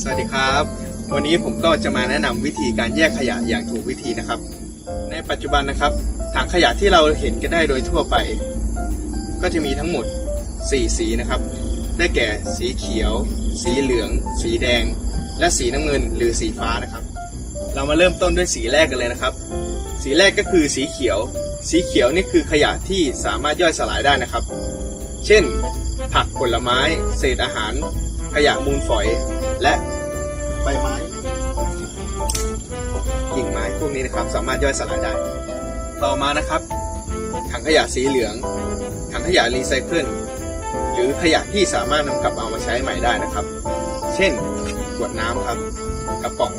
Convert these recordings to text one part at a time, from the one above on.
สวัสดีครับ วันนี้ผมก็จะมาแนะนำวิธีการแยกขยะอย่างถูกวิธีนะครับ ในปัจจุบันนะครับถังขยะที่เราเห็นกันได้โดยทั่วไป ก็จะมีทั้งหมด 4 สีนะครับ ได้แก่สีเขียว สีเหลือง สีแดง และสีน้ำเงินหรือสีฟ้านะครับ เรามาเริ่มต้นด้วยสีแรกกันเลยนะครับ สีแรกก็คือสีเขียว สีเขียวนี่คือขยะที่สามารถย่อยสลายได้นะครับ เช่น ผักผลไม้ เศษอาหาร ขยะมูลฝอย และใบไม้กิ่งไม้พวกนี้นะครับ สามารถย่อยสลายได้ ต่อมานะครับ ถังขยะสีเหลือง ถังขยะรีไซเคิลหรือขยะที่สามารถนำกลับเอามาใช้ใหม่ได้นะครับ เช่น ขวดน้ำครับ กระป๋อง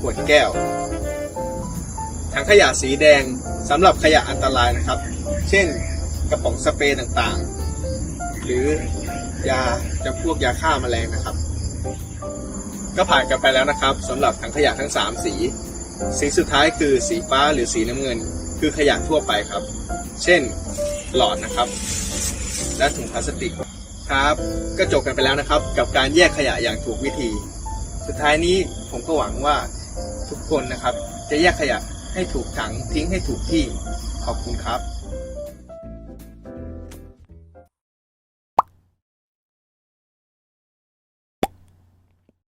ขวดแก้ว ถังขยะสีแดงสำหรับขยะอันตรายนะครับ เช่น กระป๋องสเปรย์ต่างๆ หรือยาจำพวกยาฆ่าแมลงนะครับ ก็ผ่านกันไปแล้วนะครับสำหรับถังขยะทั้ง 3 สี สีสุดท้ายคือสีฟ้าหรือสีน้ำเงิน คือขยะทั่วไปครับ เช่นหลอดนะครับ และถุงพลาสติกครับก็จบกันไปแล้วนะครับ กับการแยกขยะอย่างถูกวิธี สุดท้ายนี้ผมก็หวังว่าทุกคนนะครับ จะแยกขยะให้ถูกถังทิ้งให้ถูกที่ขอบคุณครับ